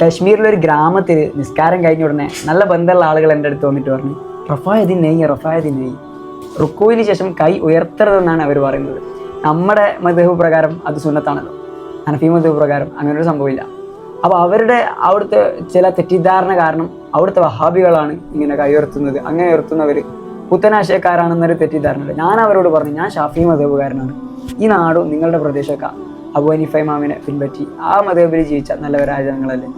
കശ്മീരിലെ ഒരു ഗ്രാമത്തിൽ നിസ്കാരം കഴിഞ്ഞ ഉടനെ നല്ല ബന്ധമുള്ള ആളുകൾ എന്റെ അടുത്ത് വന്നിട്ട് പറഞ്ഞു റഫായതിൻ നെയ്യ് റഫായതിൻ നെയ്യ്. റുക്കുവിന് ശേഷം കൈ ഉയർത്തരുതെന്നാണ് അവർ പറയുന്നത്. നമ്മുടെ മധുഹ് പ്രകാരം അത് സുന്നത്താണല്ലോ. അനഫി മധുഹ് പ്രകാരം അങ്ങനൊരു സംഭവമില്ല. അപ്പോൾ അവരുടെ അവിടുത്തെ ചില തെറ്റിദ്ധാരണ കാരണം അവിടുത്തെ വഹാബികളാണ് ഇങ്ങനെ കൈ ഉയർത്തുന്നത്. അങ്ങനെ ഉയർത്തുന്നവർ പുത്തനാശയക്കാരാണെന്നൊരു തെറ്റിദ്ധാരണ ഞാൻ അവരോട് പറഞ്ഞു ഞാൻ ഷാഫി മധുബുകാരനാണ് ഈ നാടും നിങ്ങളുടെ പ്രദേശമൊക്കെ അബു അനിഫൈ മാമിനെ പിൻപറ്റി ആ മതബിൽ ജീവിച്ച നല്ലവരായ ജനങ്ങളല്ലേ?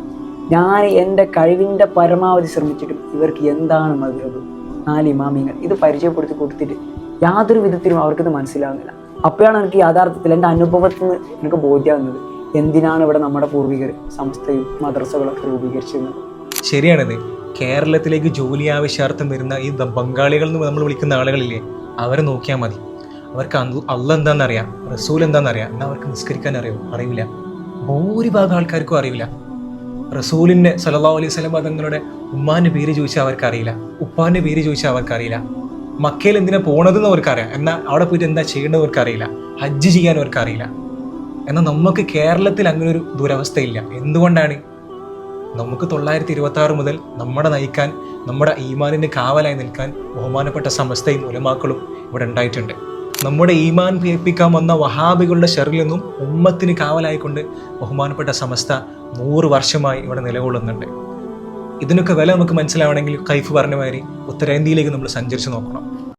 ഞാൻ എന്റെ കഴിവിന്റെ പരമാവധി ശ്രമിച്ചിട്ടും ഇവർക്ക് എന്താണ് മധുരം നാല് ഇമാമിങ്ങൾ ഇത് പരിചയപ്പെടുത്തി കൊടുത്തിട്ട് യാതൊരു വിധത്തിലും അവർക്കിത് മനസ്സിലാവുന്നില്ല. അപ്പോഴാണ് എനിക്ക് യഥാർത്ഥത്തിൽ എന്റെ അനുഭവത്തിൽ നിന്ന് എനിക്ക് ബോധ്യമാകുന്നത് എന്തിനാണ് ഇവിടെ നമ്മുടെ പൂർവികർ സംസ്ഥയും മദ്രസകളൊക്കെ രൂപീകരിച്ചിരുന്നത്? ശരിയാണത്. കേരളത്തിലേക്ക് ജോലി ആവശ്യാർത്ഥം വരുന്ന ഈ ബംഗാളികൾ എന്ന് നമ്മൾ വിളിക്കുന്ന ആളുകളില്ലേ അവരെ നോക്കിയാൽ മതി. അവർക്ക് അല്ല എന്താണെന്നറിയാം റസൂൽ എന്താണെന്നറിയാം എന്നാൽ അവർക്ക് നിസ്കരിക്കാൻ അറിയോ? അറിയില്ല ഭൂരിഭാഗം ആൾക്കാർക്കും അറിയില്ല റസൂലിന്റെ സല്ലല്ലാഹു അലൈഹി സ്വലം തങ്ങളുടെ ഉമ്മാന്റെ പേര് ചോദിച്ചാൽ അവർക്കറിയില്ല. ഉപ്പാന്റെ പേര് ചോദിച്ചാൽ അവർക്കറിയില്ല. മക്കയിൽ എന്തിനാ പോണതെന്ന് അവർക്കറിയാം. എന്നാൽ അവിടെ പോയിട്ട് എന്താ ചെയ്യേണ്ടത് അവർക്കറിയില്ല. ഹജ്ജ് ചെയ്യാൻ അവർക്കറിയില്ല. എന്നാൽ നമുക്ക് കേരളത്തിൽ അങ്ങനെ ഒരു ദുരവസ്ഥയില്ല. എന്തുകൊണ്ടാണ്? നമുക്ക് തൊള്ളായിരത്തി ഇരുപത്തി ആറ് മുതൽ നമ്മുടെ നയിക്കാൻ നമ്മുടെ ഈമാനിന് കാവലായി നിൽക്കാൻ ബഹുമാനപ്പെട്ട സമസ്തയും ഉലമാക്കളും ഇവിടെ ഉണ്ടായിട്ടുണ്ട്. നമ്മുടെ ഈമാൻ പേപ്പിക്കാൻ വന്ന വഹാബികളുടെ ഷെറിൽ നിന്നും ഉമ്മത്തിന് കാവലായിക്കൊണ്ട് ബഹുമാനപ്പെട്ട സമസ്ത നൂറ് വർഷമായി ഇവിടെ നിലകൊള്ളുന്നുണ്ട്. ഇതിനൊക്കെ വില നമുക്ക് മനസ്സിലാവണമെങ്കിൽ കൈഫ് പറഞ്ഞ മാതിരി ഉത്തരേന്ത്യയിലേക്ക് നമ്മൾ സഞ്ചരിച്ച് നോക്കണം.